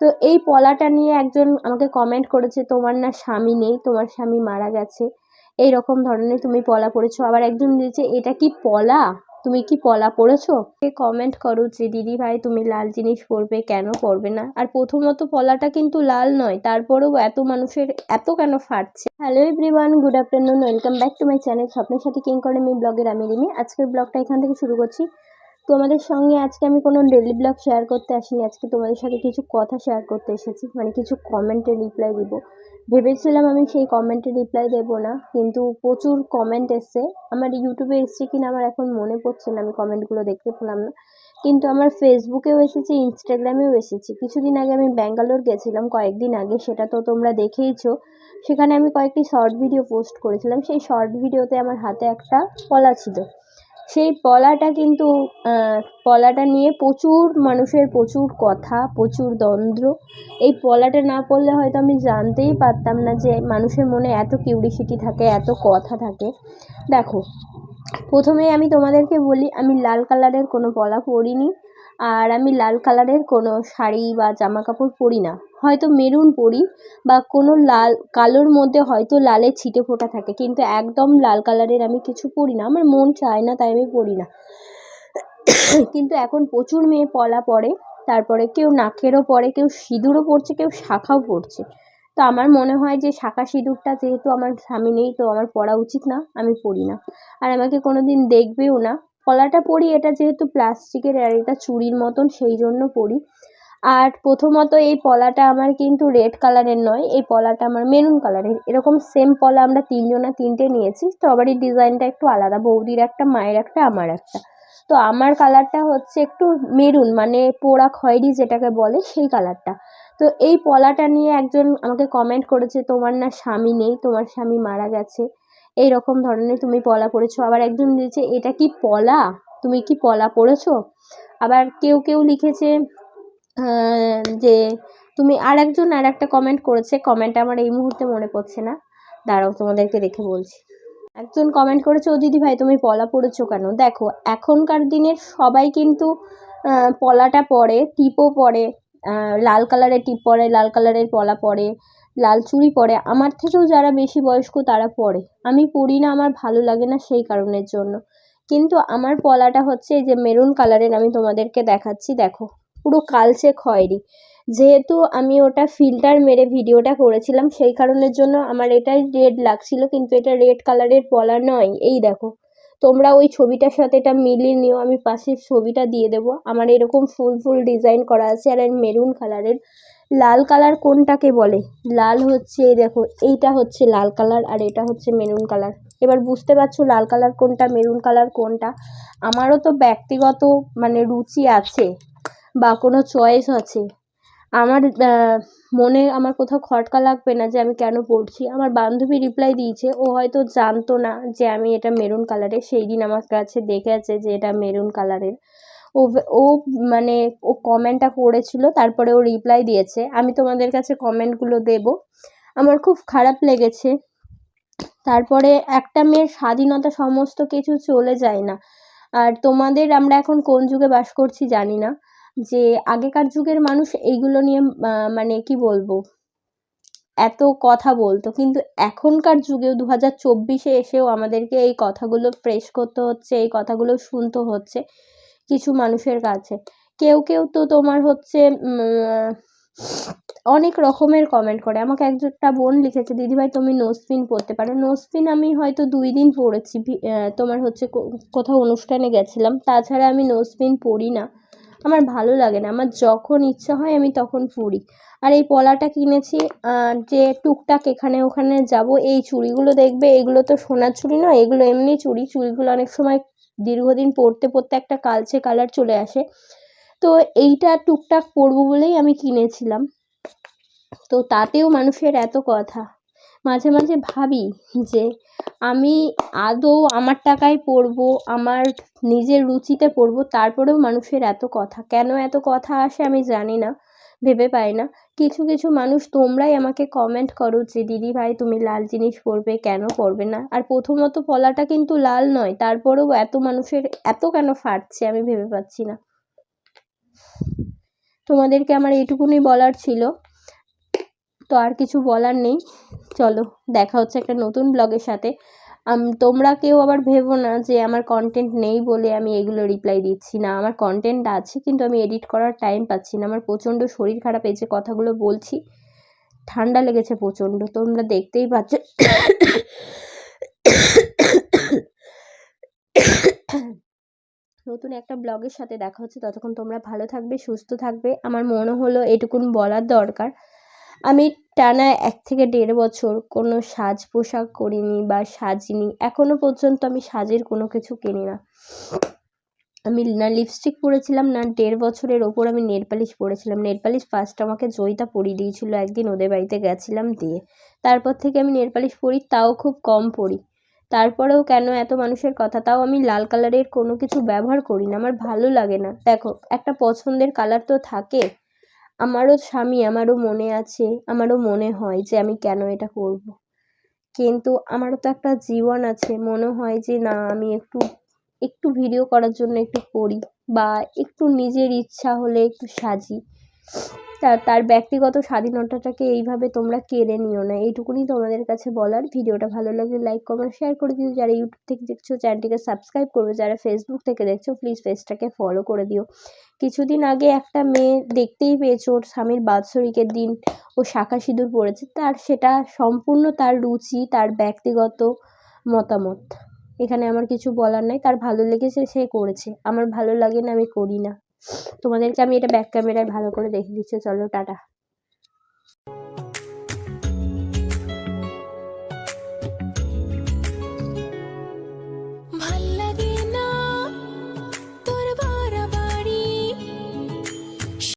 তো এই পলাটা নিয়ে একজন আমাকে কমেন্ট করেছে, তোমার না স্বামী নেই, তোমার স্বামী মারা গেছে। এই রকম ধরনের তুমি পলা পড়েছো। আবার একজন দিয়েছে এটা কি পলা? তুমি কি পলা পরেছো কমেন্ট করো যে, দিদি ভাই, তুমি লাল জিনিস পরবে, কেন পরবে না? আর প্রথমত পলাটা কিন্তু লাল নয়, তারপরেও এত মানুষের, এত কেন ফাটছে? Hello everyone good afternoon welcome back to my channel স্বপ্নের সাথে কিং করে আমি, ব্লগের আমি রিমি। আজকের ব্লগটা এখান থেকে শুরু করছি। তোমাদের সঙ্গে আজকে আমি কোনো ডেলি ব্লগ শেয়ার করতে আসিনি। আজকে তোমাদের সাথে কিছু কথা শেয়ার করতে এসেছি। মানে কিছু কমেন্টের রিপ্লাই দিব। ভেবেছিলাম আমি সেই কমেন্টের রিপ্লাই দেবো না, কিন্তু প্রচুর কমেন্ট এসছে। আমার ইউটিউবে এসছে কিনা আমার এখন মনে পড়ছে না, আমি কমেন্টগুলো দেখতে পেলাম না। কিন্তু আমার ফেসবুকেও এসেছে ইনস্টাগ্রামেও এসেছে। কিছুদিন আগে আমি ব্যাঙ্গালোর গেছিলাম, কয়েকদিন আগে, সেটা তো তোমরা দেখেইছো। সেখানে আমি কয়েকটি শর্ট ভিডিও পোস্ট করেছিলাম। সেই শর্ট ভিডিওতে আমার হাতে একটা কলা ছিল। সেই পলাটা কিন্তু পলাটা নিয়ে প্রচুর মানুষের প্রচুর কথা, প্রচুর দ্বন্দ্ব। এই পলাটা না পড়লে হয়তো আমি জানতেই পারতাম না যে মানুষের মনে এত কিউরিসিটি থাকে, এত কথা থাকে। দেখো, প্রথমেই আমি তোমাদেরকে বলি, আমি লাল কালারের কোনো পলা পরিনি, আর আমি লাল কালারের কোনো শাড়ি বা জামা কাপড় পরি না। হয়তো মেরুন পরি বা কোনো লাল, কালোর মধ্যে হয়তো লালের ছিটে ফোটা থাকে। কিন্তু একদম লাল কালারের আমি কিছু পরি না। আমার মন চায় না, তাই আমি পরি না। কিন্তু এখন প্রচুর মেয়ে পলা পরে তারপরে কেউ নাকেরও পরে কেউ সিঁদুরও পরছে কেউ শাখাও পরছে তো আমার মনে হয় যে শাখা সিঁদুরটা যেহেতু আমার স্বামী নেই, তো আমার পরা উচিত না, আমি পরি না। আর আমাকে কোনো দিন দেখবেও না। পলাটা পরি, এটা যেহেতু প্লাস্টিকের আর এটা চুড়ির মতন, সেই জন্য পরি আর প্রথমত এই পলাটা আমার কিন্তু রেড কালারের নয়, এই পলাটা আমার মেরুন কালারের এরকম সেম পলা আমরা তিনজনা তিনটে নিয়েছি স্ট্রবেরির ডিজাইনটা একটু আলাদা, বৌদির একটা, মায়ের একটা, আমার একটা। তো আমার কালারটা হচ্ছে একটু মেরুন মানে পোড়া খয়েরি যেটাকে বলে সেই কালারটা তো এই পলাটা নিয়ে একজন আমাকে কমেন্ট করেছে, তোমার না স্বামী নেই, তোমার স্বামী মারা গেছে। এই রকম ধরনের তুমি পলা পড়েছো। আবার একজন দিয়েছে এটা কি পলা? তুমি কি পলা পরেছো আবার কেউ কেউ লিখেছে যে তুমি আর একজন আর একটা কমেন্ট করেছে। কমেন্ট আমার এই মুহূর্তে মনে পড়ছে না। দাঁড়াও, তোমাদেরকে দেখে বলছি। একজন কমেন্ট করেছে, ও দিদি ভাই, তুমি পলা পড়েছো কেন? দেখো, এখনকার দিনের সবাই কিন্তু পলাটা পরে, টিপও পরে লাল কালারের টিপ পরে, লাল কালারের পলা পরে, লাল চুড়ি পরে। আমার থেকেও যারা বেশি বয়স্ক, তারা পরে। আমি পরি না, আমার ভালো লাগে না সেই কারণের জন্য। কিন্তু আমার পলাটা হচ্ছে এই যে মেরুন কালারের, আমি তোমাদেরকে দেখাচ্ছি, দেখো। পুরো কালচে খয়েরি যেহেতু আমি ওটা ফিল্টার মেরে ভিডিওটা করেছিলাম, সেই কারণের জন্য আমার এটাই রেড লাগছিল, কিন্তু এটা রেড কালারের পলা নয়। এই দেখো, তোমরা ওই ছবিটার সাথে এটা মিলিয়ে নিও, আমি পাশে ছবিটা দিয়ে দেবো। আমার এরকম ফুল ফুল ডিজাইন করা আছে, আর মেরুন কালারের লাল কালার কোনটাকে বলে? লাল হচ্ছে, এই দেখো, এইটা হচ্ছে লাল কালার আর এটা হচ্ছে মেরুন কালার এবার বুঝতে পারছ লাল কালার কোনটা মেরুন কালার কোনটা? আমারও তো ব্যক্তিগত মানে রুচি আছে। বা কোনো চয়েস আছে? আমার মনে, আমার কোথাও খটকা লাগবে না যে আমি কেন পড়ছি। আমার বান্ধবী রিপ্লাই দিয়েছে, ও হয়তো জানতো না যে আমি এটা মেরুন কালারের সেই দিন আমার কাছে দেখেছে যে এটা মেরুন কালারের ও ও মানে ও কমেন্টটা করেছিল, তারপরে ও রিপ্লাই দিয়েছে। আমি তোমাদের কাছে কমেন্টগুলো দেব। আমার খুব খারাপ লেগেছে। তারপরে একটা মেয়ের স্বাধীনতা সমস্ত কিছু চলে যায় না। আর তোমাদের আমরা এখন কোন যুগে বাস করছি জানি না। যে আগেকার যুগের মানুষ এইগুলো নিয়ে মানে কি বলব, এত কথা বলতো। কিন্তু এখনকার যুগেও দু হাজার চব্বিশে এসেও আমাদেরকে এই কথাগুলো ফ্রেশ করতে হচ্ছে, এই কথাগুলো শুনতে হচ্ছে কিছু মানুষের কাছে। কেউ কেউ তো তোমার হচ্ছে অনেক রকমের কমেন্ট করে। আমাকে একজনটা বোন লিখেছে, দিদিভাই, তুমি নোসপিন পরতে পারো। নোসপিন আমি হয়তো দুই দিন পরেছি তোমার হচ্ছে কোথাও অনুষ্ঠানে গেছিলাম। তাছাড়া আমি নোসপিন পরি না। আমার ভালো লাগে না। আমার যখন ইচ্ছা হয় আমি তখন পরি। আর এই পলাটা কিনেছি যে টুকটাক এখানে ওখানে যাব, এই চুড়িগুলো দেখবে, এগুলো তো সোনার চুড়ি নয়, এগুলো এমনি চুড়ি। চুড়িগুলো অনেক সময় দীর্ঘদিন পরতে পরতে একটা কালচে কালার চলে আসে। তো এইটা টুকটাক পরবো বলেই আমি কিনেছিলাম। তো তাতেও মানুষের এত কথা। মাঝে মাঝে ভাবি যে আমি আদৌ আমার টাকায় পরবো আমার নিজের রুচিতে পরবো তারপরেও মানুষের এত কথা। কেন এত কথা আসে আমি জানি না, ভেবে পাই না। কিছু কিছু মানুষ তোমরাই আমাকে কমেন্ট করো যে, দিদি ভাই, তুমি লাল জিনিস পরবে, কেন পরবে না? আর প্রথমত পলাটা কিন্তু লাল নয়, তারপরেও এত মানুষের এত কেন ফাটছে আমি ভেবে পাচ্ছি না। তোমাদেরকে আমার এইটুকুনি বলার ছিল। তো আর কিছু বলার নেই। চলো, দেখা হচ্ছে একটা নতুন ব্লগের সাথে। তোমরা কেউ আবার ভেবো না যে আমার কন্টেন্ট নেই বলে আমি এগুলো রিপ্লাই দিচ্ছি না। আমার কন্টেন্ট আছে কিন্তু আমি এডিট করার টাইম পাচ্ছি না। আমার প্রচণ্ড শরীর খারাপ, এই যে কথাগুলো বলছি, ঠান্ডা লেগেছে প্রচণ্ড। তোমরা দেখতেই পাচ্ছ। নতুন একটা ব্লগের সাথে দেখা হচ্ছে। ততক্ষণ তোমরা ভালো থাকবে, সুস্থ থাকবে। আমার মনে হলো এটুকুন বলার দরকার। আমি টানা এক থেকে দেড় বছর কোনো সাজ পোশাক করিনি বা সাজিনি। এখনও পর্যন্ত আমি সাজের কোনো কিছু কিনি না। আমি না লিপস্টিক পরেছিলাম, না দেড় বছরের ওপর আমি নেল পালিশ পরেছিলাম। নেল পালিশ ফার্স্ট আমাকে জয়িতা পরিয়ে দিয়েছিল, একদিন ওদের বাড়িতে গেছিলাম দিয়ে। তারপর থেকে আমি নেল পালিশ পরি, তাও খুব কম পরি। তারপরেও কেন এত মানুষের কথা? তাও আমি লাল কালারের কোনো কিছু ব্যবহার করি না, আমার ভালো লাগে না। দেখো, একটা পছন্দের কালার তো থাকে। আমারও স্বামী, আমারও মনে আছে, আমারও মনে হয় যে আমি কেন এটা করব। কিন্তু আমারও তো একটা জীবন আছে, মনে হয় যে না, আমি একটু একটু ভিডিও করার জন্য একটু করি বা একটু নিজের ইচ্ছা হলে একটু সাজি। তা তার ব্যক্তিগত স্বাধীনতাটাকে এইভাবে তোমরা কেড়ে নিও না। এইটুকুনি তোমাদের কাছে বলার। ভিডিওটা ভালো লাগলে লাইক কমেন্ট শেয়ার করে দিও। যারা ইউটিউব থেকে দেখছ চ্যানেলটিকে সাবস্ক্রাইব করবে। যারা ফেসবুক থেকে দেখছ প্লিজ পেজটাকে ফলো করে দিও। কিছুদিন আগে একটা মেয়ে দেখতেই পেয়েছ, ওর স্বামীর বাৎসরিকের দিন, ও শাঁখা সিঁদুর পরেছে তার, সেটা সম্পূর্ণ তার রুচি, তার ব্যক্তিগত মতামত। এখানে আমার কিছু বলার নাই। তার ভালো লেগেছে, সে করেছে। আমার ভালো লাগে না, আমি করি না। তোমাদেরকে আমি এটা ব্যাক ক্যামেরায় ভালো করে দেখিয়ে দিচ্ছি। চলো টাটা।